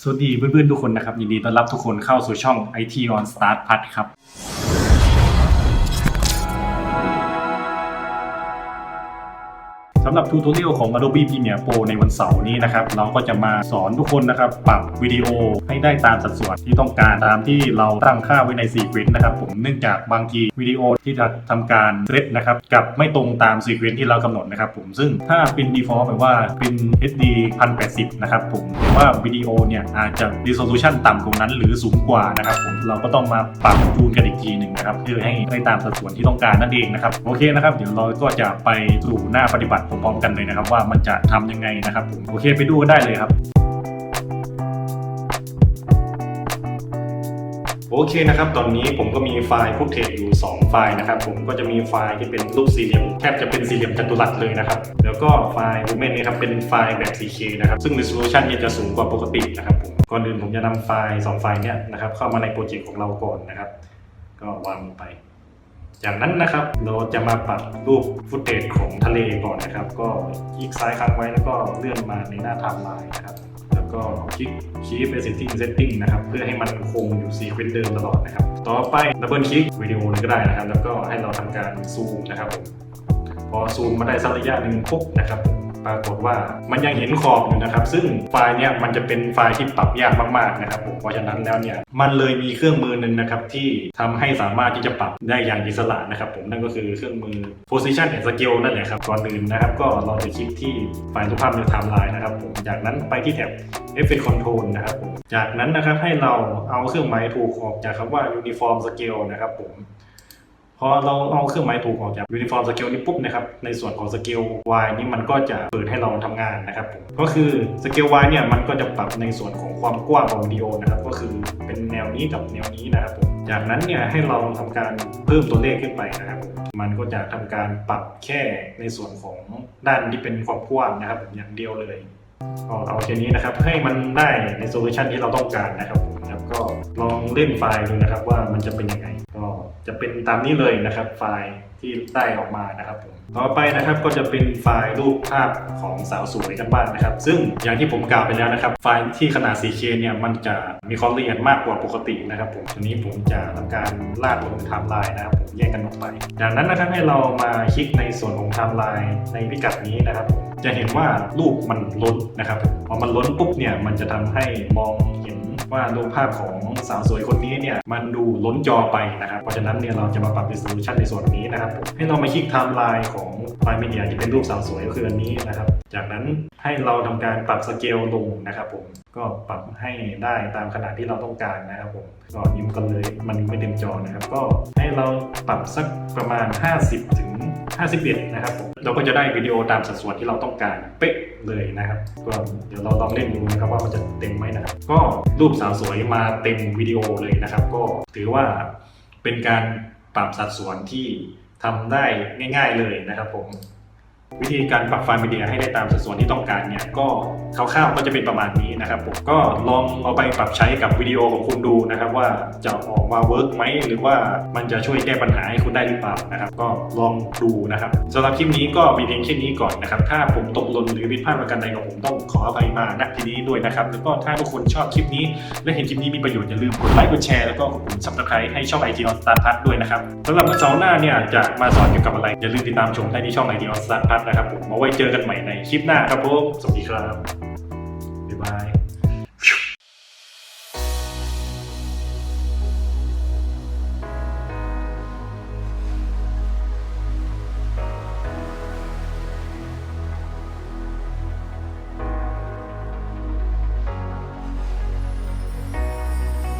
สวัสดีเพื่อนๆทุกคนนะครับ ยินดีต้อนรับทุกคนเข้าสู่ช่อง IT on Start พัดครับ สำหรับทูตเรียลของ Adobe Premiere Pro ในวันเสาร์นี้นะครับเราก็จะมาสอนทุกคนนะครับปรับวิดีโอให้ได้ตามสัดส่วนที่ต้องการตามที่เราตั้งค่าไว้ในซีเควนต์นะครับผมเนื่องจากบางทีวิดีโอที่จะทำการเซตนะครับกับไม่ตรงตามซีเควนต์ที่เรากำหนดนะครับผมซึ่งถ้าเป็น default แบบว่าเป็น HD 1080 นะครับผมแต่ว่าวิดีโอเนี่ยอาจจะ resolution ต่ำกว่านั้น หรือสูงกว่านะครับผมเราก็ต้องมาปรับจูนกันอีกทีหนึ่งนะครับเพื่อให้ได้ตามสัดส่วนที่ต้องการนั่นเองนะครับโอเคนะครับเดี๋ยวเราก็จะไปสู่หน้าปฏิบัติพร้อมๆกันเลยนะครับ ว่ามันจะทำยังไงนะครับผมโอเคไปดูกันได้เลยครับโอเคนะครับ ตอนนี้ผมก็มีไฟล์ฟุตเทจอยู่ 2 ไฟล์นะครับ ผมก็จะมีไฟล์ที่เป็นรูปสี่เหลี่ยมแทบจะเป็นสี่เหลี่ยมจัตุรัสเลยนะครับ แล้วก็ไฟล์รูเมนนี่ครับเป็นไฟล์แบบ 4K นะครับ ซึ่ง resolution เนี่ยจะสูงกว่าปกตินะครับผมก่อนอื่นผมจะนำไฟล์ 2 ไฟล์เนี่ยนะครับเข้ามาในโปรเจกต์ของเราก่อนนะครับ ก็วางลงไป จากนั้นนะครับเราจะมาปรับรูปฟุตเทจของทะเลก่อนนะครับ ก็คลิกซ้ายค้างไว้แล้วก็เลื่อนมาในหน้าไทม์ไลน์นะครับ แล้วก็คลิก Keep Setting Setting นะครับ เพื่อให้มันคงอยู่ซีเควนต์เดิมตลอดนะครับ ต่อไปดับเบิลคลิกวิดีโอเลยก็ได้นะครับ แล้วก็ให้เราทำการซูมนะครับ พอซูมมาได้สักระยะหนึ่งปุ๊บนะครับผม ปรากฏว่ามันยังเห็นขอบอยู่นะครับ ซึ่งไฟล์เนี่ยมันจะเป็นไฟล์ที่ปรับยากมากๆนะครับผมเพราะฉะนั้นแล้วเนี่ยมันเลยมีเครื่องมือหนึ่งนะครับที่ทำให้สามารถที่จะปรับได้อย่างอิสระนะครับผมนั่นก็คือเครื่องมือ position and scale นั่นแหละครับก่อนอื่นนะครับ ก็เราจะคลิกที่ไฟล์รูปภาพในไทม์ไลน์นะครับผมจากนั้นไปที่แท็บ Effect Control นะครับผมจากนั้นนะครับให้เราเอาเครื่องหมายถูกออกจากคำว่า Uniform Scale นะครับผม พอเราเอาเครื่องหมายถูกออกจาก Uniform Scale นี้ปุ๊บนะครับในส่วนของ Scale Y นี่มันก็จะเปิดให้เราทำงานนะครับผมก็คือ Scale Y เนี่ยมันก็จะปรับในส่วนของความกว้างของวิดีโอนะครับก็คือเป็นแนวนี้กับแนวนี้นะครับผมจากนั้นเนี่ยให้เราทำการเพิ่มตัวเลขขึ้นไปนะครับ มันก็จะทำการปรับแค่ในส่วนของด้านที่เป็นความกว้างนะครับอย่างเดียวเลยก็เอาแค่นี้นะครับให้มันได้ในโซลูชันที่เราต้องการนะครับผมแล้วก็ลองเล่นไฟล์ดูนะครับว่ามันจะเป็นยังไงก็ จะเป็นตามนี้เลยนะครับ ไฟล์ที่ได้ออกมานะครับผมต่อไปนะครับก็จะเป็นไฟล์รูปภาพของสาวสวยกันบ้างนะครับ ซึ่งอย่างที่ผมกล่าวไปแล้วนะครับ ไฟล์ที่ขนาด 4K เนี่ยมันจะมีความละเอียดมากกว่าปกตินะครับผมทีนี้ผมจะทำการลากลงไทม์ไลน์นะครับผมแยกกันออกไปจากนั้นนะครับให้เรามาคลิกในส่วนของไทม์ไลน์ในพิกัดนี้นะครับผมจะเห็นว่ารูปมันล้นนะครับพอมันล้นปุ๊บเนี่ยมันจะทำให้มองเห็น ว่ารูปภาพของสาวสวยคนนี้เนี่ยมันดูล้นจอไปนะครับ เพราะฉะนั้นเนี่ยเราจะมาปรับ resolution ในส่วนนี้นะครับ ให้เรามาคลิกไทม์ไลน์ของไฟล์มีเดียที่เป็นรูปสาวสวยก็คืออันนี้นะครับ จากนั้นให้เราทำการปรับสเกลลงนะครับผมก็ปรับให้ได้ตามขนาดที่เราต้องการนะครับผมก็ยิ้มกันเลยมันไม่เต็มจอนะครับ ก็ให้เราปรับสักประมาณ 50ถึง 51 นะครับผมเราก็จะได้วิดีโอตามสัดส่วนที่เราต้องการเป๊ะเลยนะครับ ก็เดี๋ยวเราลองเล่นดูนะครับว่ามันจะเต็มไหมนะครับ ก็รูปสาวสวยมาเต็มวิดีโอเลยนะครับ ก็ถือว่าเป็นการปรับสัดส่วนที่ทำได้ง่าย ๆเลยนะครับผม วิธีการปรับไฟล์มีเดียให้ได้ตามสัดส่วนที่ต้องการเนี่ยก็คร่าวๆก็จะเป็นประมาณนี้นะครับผมก็ลองเอาไปปรับใช้กับวิดีโอของคุณดูนะครับว่าจะออกมาเวิร์กไหมหรือว่ามันจะช่วยแก้ปัญหาให้คุณได้หรือเปล่านะครับ ก็ลองดูนะครับสำหรับคลิปนี้ก็มีเพียงแค่นี้ก่อนนะครับ ถ้าผมตกหล่นหรือผิดพลาดประการใดของผมต้องขออภัยมาณที่นี้ด้วยนะครับแล้วก็ถ้าทุกคนชอบคลิปนี้ และเห็นคลิปนี้มีประโยชน์อย่าลืมกดไลค์กดแชร์แล้วก็กดปุ่ม subscribe ให้ช่อง IT on Start Plus ด้วยนะครับสำหรับเสาร์หน้าเนี่ยจะมาสอนเกี่ยวกับอะไรอย่าลืมติดตามชมได้ที่ช่อง IT on Start Plus นะครับผมมาไว้เจอกันใหม่ในคลิปหน้าครับผม สวัสดีครับ บ๊ายบาย